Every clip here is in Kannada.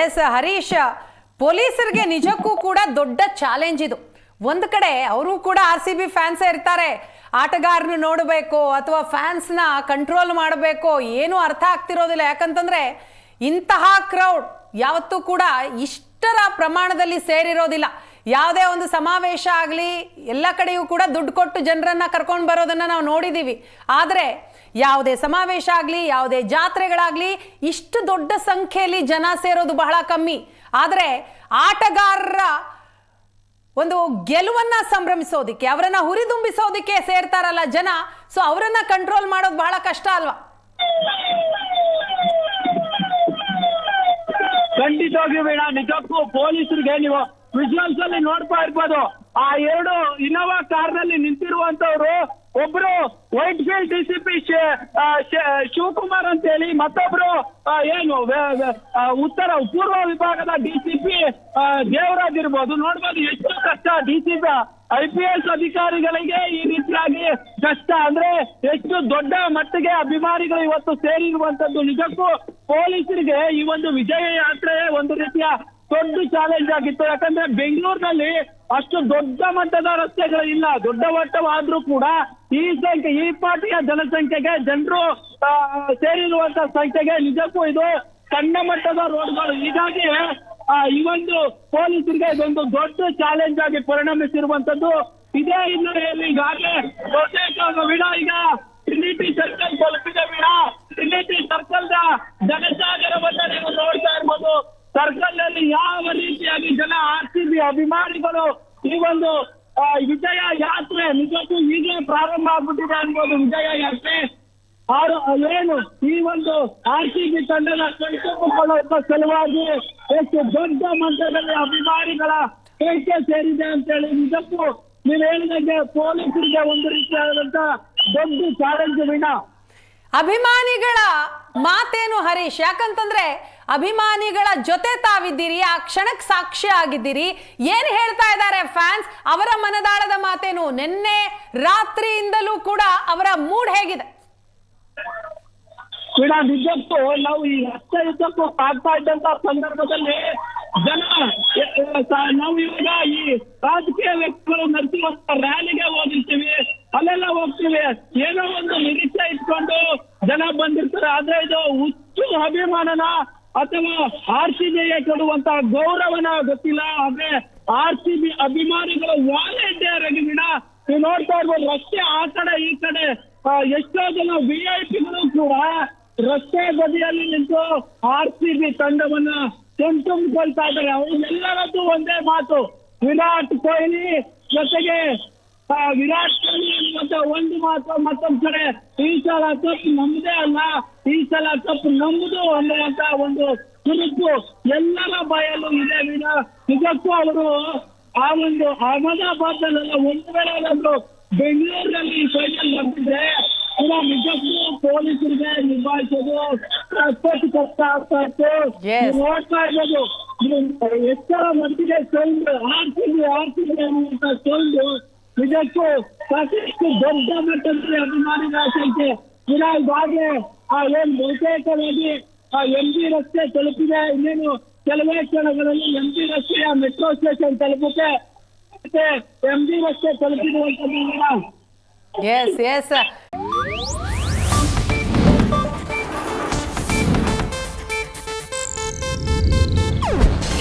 ಎಸ್ ಹರೀಶ್. ಪೊಲೀಸರಿಗೆ ನಿಜಕ್ಕೂ ಕೂಡ ದೊಡ್ಡ ಚಾಲೆಂಜ್ ಇದು. ಒಂದು ಕಡೆ ಅವರು ಕೂಡ ಆರ್ ಸಿ ಬಿ ಫ್ಯಾನ್ಸೇ ಇರ್ತಾರೆ. ಆಟಗಾರನ ನೋಡಬೇಕು ಅಥವಾ ಫ್ಯಾನ್ಸ್ನ ಕಂಟ್ರೋಲ್ ಮಾಡಬೇಕು. ಏನು ಅರ್ಥ ಆಗ್ತಿರೋದಿಲ್ಲ. ಯಾಕಂತಂದ್ರೆ ಇಂತಹ ಕ್ರೌಡ್ ಯಾವತ್ತೂ ಕೂಡ ಇಷ್ಟರ ಪ್ರಮಾಣದಲ್ಲಿ ಸೇರಿರೋದಿಲ್ಲ. ಯಾವುದೇ ಒಂದು ಸಮಾವೇಶ ಆಗಲಿ, ಎಲ್ಲ ಕಡೆಯೂ ಕೂಡ ದುಡ್ಡು ಕೊಟ್ಟು ಜನರನ್ನ ಕರ್ಕೊಂಡು ಬರೋದನ್ನ ನಾವು ನೋಡಿದ್ದೀವಿ ಆದರೆ ಯಾವುದೇ ಸಮಾವೇಶ ಆಗಲಿ, ಯಾವುದೇ ಜಾತ್ರೆಗಳಾಗಲಿ, ಇಷ್ಟು ದೊಡ್ಡ ಸಂಖ್ಯೆಯಲ್ಲಿ ಜನ ಸೇರೋದು ಬಹಳ ಕಮ್ಮಿ. ಆದರೆ ಆಟಗಾರರ ಒಂದು ಗೆಲುವನ್ನ ಸಂಭ್ರಮಿಸೋದಿಕ್ಕೆ, ಅವರನ್ನ ಹುರಿದುಂಬಿಸೋದಿಕ್ಕೆ ಸೇರ್ತಾರಲ್ಲ ಜನ ಸೊ ಅವರನ್ನ ಕಂಟ್ರೋಲ್ ಮಾಡೋದು ಬಹಳ ಕಷ್ಟ ಅಲ್ವಾ? ಖಂಡಿತವಾಗಿಯೂ ಬೇಡ ನಿಜಕ್ಕೂ ಪೊಲೀಸರಿಗೆ ನೀವು ವಿಜುವಲ್ಸ್ ಅಲ್ಲಿ ನೋಡ್ತಾ ಇರ್ಬೋದು. ಆ ಎರಡು ಇನೋವಾ ಕಾರ್ನಲ್ಲಿ ನಿಂತಿರುವಂತವ್ರು ಒಬ್ರು ವೈಟ್ ಫೀಲ್ಡ್ ಡಿಸಿಪಿ ಶಿವಕುಮಾರ್ ಅಂತ ಹೇಳಿ ಮತ್ತೊಬ್ರು ಏನು ಉತ್ತರ ಪೂರ್ವ ವಿಭಾಗದ ಡಿಸಿಪಿ ದೇವರಾಜ್ ಇರ್ಬೋದು. ನೋಡ್ಬೋದು ಎಷ್ಟು ಕಷ್ಟ ಡಿಸಿಪಿ ಐ ಪಿ ಎಸ್ ಅಧಿಕಾರಿಗಳಿಗೆ ಈ ರೀತಿಯಾಗಿ ಕಷ್ಟ. ಅಂದ್ರೆ ಎಷ್ಟು ದೊಡ್ಡ ಮಟ್ಟಿಗೆ ಅಭಿಮಾನಿಗಳು ಇವತ್ತು ಸೇರಿರುವಂತದ್ದು ನಿಜಕ್ಕೂ ಪೊಲೀಸರಿಗೆ ಈ ಒಂದು ವಿಜಯ ಯಾತ್ರೆ ಒಂದು ರೀತಿಯ ದೊಡ್ಡ ಚಾಲೆಂಜ್ ಆಗಿತ್ತು. ಯಾಕಂದ್ರೆ ಬೆಂಗಳೂರಿನಲ್ಲಿ ಅಷ್ಟು ದೊಡ್ಡ ಮಟ್ಟದ ರಸ್ತೆಗಳು ಇಲ್ಲ ದೊಡ್ಡ ಮಟ್ಟವಾದ್ರೂ ಕೂಡ ಈ ಸಂಖ್ಯೆ, ಈ ಪಾರ್ಟಿಯ ಜನಸಂಖ್ಯೆಗೆ ಜನರು ಸೇರಿರುವಂತ ಸಂಖ್ಯೆಗೆ ನಿಜಕ್ಕೂ ಇದು ಸಣ್ಣ ಮಟ್ಟದ ರೋಡ್ಗಳು. ಹೀಗಾಗಿ ಈ ಒಂದು ಪೊಲೀಸರಿಗೆ ಇದೊಂದು ದೊಡ್ಡ ಚಾಲೆಂಜ್ ಆಗಿ ಪರಿಣಮಿಸಿರುವಂತದ್ದು ಇದೇ ಹಿನ್ನೆಲೆಯಲ್ಲಿ ಈಗಾಗಲೇ ಬಹುತೇಕ ವಿಡ ಈಗ ಟ್ರಿನಿಟಿ ಸರ್ಕಲ್ ತಲುಪಿದೆ ವಿಡ ಟ್ರಿನಿಟಿ ಸರ್ಕಲ್ನ ಜನಸಾಗರವನ್ನ ನೀವು ನೋಡ್ತಾ ಇರ್ಬೋದು. ಸರ್ಕಲ್ನಲ್ಲಿ ಯಾವ ರೀತಿಯಾಗಿ ಜನ ಆರ್ ಸಿ ಅಭಿಮಾನಿಗಳು ಈ ಒಂದು ವಿಜಯ ಯಾತ್ರೆ ನಿಜಕ್ಕೂ ಈಗಲೇ ಪ್ರಾರಂಭ ಆಗ್ಬಿಟ್ಟಿದೆ ಅನ್ಬೋದು. ವಿಜಯ ಯಾತ್ರೆ ಅವರು ಏನು, ಈ ಒಂದು ಆರ್ ಸಿ ಬಿ ತಂಡದ ಕಣ್ತುಂಬಿಕೊಳ್ಳುವ ಸಲುವಾಗಿ ಎಷ್ಟು ದೊಡ್ಡ ಮಟ್ಟದಲ್ಲಿ ಅಭಿಮಾನಿಗಳ ಕೈಕೆ ಸೇರಿದೆ ಅಂತ ಹೇಳಿ ನಿಜಕ್ಕೂ ನೀವು ಹೇಳಿದಂಗೆ ಪೊಲೀಸರಿಗೆ ಒಂದು ರೀತಿಯಾದಂತ ದೊಡ್ಡ ಚಾಲೆಂಜ್ ವಿನ. ಅಭಿಮಾನಿಗಳ ಮಾತೇನು ಹರೀಶ್, ಯಾಕಂತಂದ್ರೆ ಅಭಿಮಾನಿಗಳ ಜೊತೆ ತಾವಿದ್ದೀರಿ, ಆ ಕ್ಷಣಕ್ಕೆ ಸಾಕ್ಷಿ ಆಗಿದ್ದೀರಿ. ಏನ್ ಹೇಳ್ತಾ ಇದ್ದಾರೆ ಫ್ಯಾನ್ಸ್? ಅವರ ಮನದಾಳದ ಮಾತೇನು? ನಿನ್ನೆ ರಾತ್ರಿಯಿಂದಲೂ ಕೂಡ ಅವರ ಮೂಡ್ ಹೇಗಿದೆ? ನಿಜಕ್ಕೂ ನಾವು ಈ ರಸ್ತೆ ಯುದ್ಧಕ್ಕೂ ಸಾಗ್ತಾ ಇದ್ದಂತ ಸಂದರ್ಭದಲ್ಲಿ ಜನ ನಾವು ಇವಾಗ ಈ ರಾಜಕೀಯ ವ್ಯಕ್ತಿಗಳು ನಡೆಸುವಂತ ರ್ಯಾಲಿಗೆ ಹೋಗಿರ್ತೀವಿ, ಅಲ್ಲೆಲ್ಲ ಹೋಗ್ತೀವಿ. ಏನೋ ಒಂದು ನಿರೀಕ್ಷೆ ಇಟ್ಕೊಂಡು ಜನ ಬಂದಿರ್ತಾರೆ, ಆದ್ರೆ ಇದು ಹುಚ್ಚು ಅಭಿಮಾನನ ಅಥವಾ ಆರ್ ಸಿ ಬಿಗೆ ಕೊಡುವಂತ ಗೌರವನ ಗೊತ್ತಿಲ್ಲ. ಆದ್ರೆ ಆರ್ ಸಿ ಬಿ ಅಭಿಮಾನಿಗಳು ವಾಲಂಟಿಯರ್ ಆಗಿ ಗಿಡ ನೀವು ನೋಡ್ತಾ ಇರ್ಬೋದು, ರಸ್ತೆ ಆ ಕಡೆ ಈ ಕಡೆ ಎಷ್ಟೋ ಜನ ವಿ ಐ ಪಿಗಳು ಕೂಡ ರಸ್ತೆ ಬದಿಯಲ್ಲಿ ನಿಂತು ಆರ್ ಸಿ ಬಿ ತಂಡವನ್ನ ತುಂಬಿಕೊಳ್ತಾ ಇದ್ದಾರೆ. ಅವ್ರಿಗೆಲ್ಲರದ್ದು ಒಂದೇ ಮಾತು, ವಿರಾಟ್ ಕೊಹ್ಲಿ ಜೊತೆಗೆ ವಿರಾಟ್ ಕೊಹ್ಲಿ ಅನ್ನುವಂತ ಒಂದು ಮಾತು ಮತ್ತೊಂದ್ ಕಡೆ ಈ ಸಲ ಕಪ್ ನಮ್ದೇ ಅಲ್ಲ ಈ ಸಲ ಕಪ್ ನಮ್ದು ಅನ್ನುವಂತ ಒಂದು ಕುರುಪು ಎಲ್ಲರ ಬಾಯಲ್ಲೂ ಇದೆ ನಿಜಕ್ಕೂ ಅವರು ಆ ಒಂದು ಅಹಮದಾಬಾದ್ನಲ್ಲೆಲ್ಲ ಒಂದು ವೇಳೆ ಏನಾದ್ರು ಬೆಂಗಳೂರಿನಲ್ಲಿ ಫೈನಲ್ ಬಂದಿದ್ರೆ ಕೂಡ ನಿಜಕ್ಕೂ ಪೊಲೀಸರಿಗೆ ನಿಭಾಯಿಸೋದು ಅಷ್ಟೊಂದು ಕಷ್ಟ ಆಗ್ತಾ ಇತ್ತು. ನೋಡ್ತಾ ಇರ್ಬೋದು. ಇದು ಎಷ್ಟರ ಮಟ್ಟಿಗೆ ಸೌಂಡ್ ಆರ್ಸಿಬಿ ಆರ್ಸಿಬಿ ಅನ್ನುವಂತ ಸೌಂಡ್ ನಿಜಕ್ಕೂ ಸಾಕಷ್ಟು ದೊಡ್ಡ ಮಟ್ಟದಲ್ಲಿ ಅಭಿಮಾನಿಗಳ ಸಂಖ್ಯೆ ಈಗಾಗಲೇ ಆ ಏನ್ ಬಹುತೇಕವಾಗಿ ಆ ಎಂ ಜಿ ರಸ್ತೆ ತಲುಪಿದೆ ಇನ್ನೇನು ಕೆಲವೇ ಕ್ಷಣಗಳಲ್ಲಿ ಎಂ ಜಿ ರಸ್ತೆಯ ಮೆಟ್ರೋ ಸ್ಟೇಷನ್ ತಲುಪುತ್ತೆ. ಮತ್ತೆ ಎಂ ಜಿ ರಸ್ತೆ ಎಸ್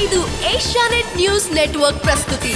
ಇದು ಏಷ್ಯಾನೆಟ್ ನ್ಯೂಸ್ ನೆಟ್ವರ್ಕ್ ಪ್ರಸ್ತುತಿ.